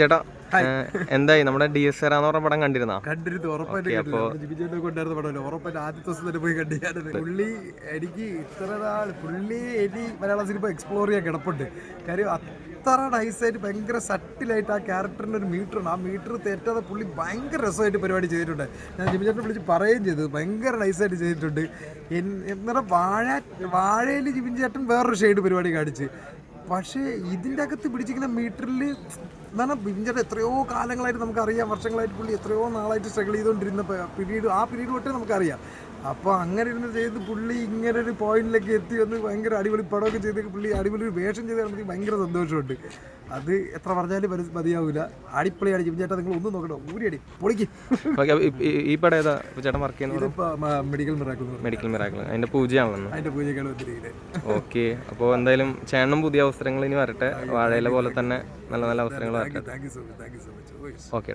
ചേട്ടാ എന്തായി? നമ്മുടെ ഡി എസ് എന്ന് പറഞ്ഞ പടം കണ്ടിരുന്നോ? കണ്ടിരുന്നു ഉറപ്പായിട്ട് പടമല്ലോ? ഉറപ്പായിട്ട് ആദ്യത്തെ ദിവസം തന്നെ പോയി കണ്ടു പുള്ളി എനിക്ക് ഇത്ര നാൾ പുള്ളി ഇനി മലയാള സിനിമ എക്സ്പ്ലോർ ചെയ്യാൻ കിടപ്പുണ്ട്. കാര്യം അത്ര നൈസായിട്ട് ഭയങ്കര സട്ടിലായിട്ട് ആ ക്യാരക്ടറിന്റെ ഒരു മീറ്റർ ഉണ്ട്. ആ മീറ്റർ തെറ്റാതെ പുള്ളി ഭയങ്കര രസമായിട്ട് പരിപാടി ചെയ്തിട്ടുണ്ട്. ഞാൻ ജിബിചേട്ടനെ വിളിച്ച് പറയുകയും ചെയ്തു. ഭയങ്കര നൈസായിട്ട് ചെയ്തിട്ടുണ്ട്. എന്നിട്ട് വാഴ വാഴയിൽ ജിബിൻ ചേട്ടൻ വേറൊരു ഷെയ്ഡ് പരിപാടി കാണിച്ച്. പക്ഷേ ഇതിന്റെ അകത്ത് പിടിച്ചിരിക്കുന്ന മീറ്ററിൽ എന്നാണ് ബിബിൻചേട്ടൻ എത്രയോ കാലങ്ങളായിട്ട് നമുക്കറിയാം. വർഷങ്ങളായിട്ട് പുള്ളി എത്രയോ നാളായിട്ട് സ്ട്രഗിൾ ചെയ്തുകൊണ്ടിരുന്ന പിരീഡ് ആ പിരീഡ് തൊട്ടേ നമുക്കറിയാം. അപ്പോൾ അങ്ങനെ ഇരുന്ന് ചെയ്ത് പുള്ളി ഇങ്ങനെ ഒരു പോയിന്റിലേക്ക് എത്തി വന്ന് ഭയങ്കര അടിപൊളി പടമൊക്കെ ചെയ്ത് പുള്ളി അടിപൊളി ഒരു വേഷം ചെയ്ത് നമുക്ക് ഭയങ്കര സന്തോഷമുണ്ട്. അത് എത്ര പറഞ്ഞാലും മനസ്സ് മതിയാവില്ല അടിപ്പൊളി അടിച്ചു ചേട്ടാ നിങ്ങൾ ഒന്നും നോക്കണ്ട ഊരിയടി പൊളിക്ക്. ഓക്കെ ഈ പടം ഏതാ? ചേട്ടൻ വർക്ക് ചെയ്യുന്നത് മെഡിക്കൽ മിറാക്കുന്നു മെഡിക്കൽ മിറാക്കിൾ അതിന്റെ പൂജയാണല്ലോ. അതിന്റെ പൂജയൊക്കെയാണ് വന്നിരിക്കുന്നത്. ഓക്കെ അപ്പോൾ എന്തായാലും ചേട്ടനും പുതിയ അവസരങ്ങൾ ഇനി വരട്ടെ. വാഴയിലെ പോലെ തന്നെ നല്ല നല്ല അവസരങ്ങൾ വരട്ടെ. ഓക്കെ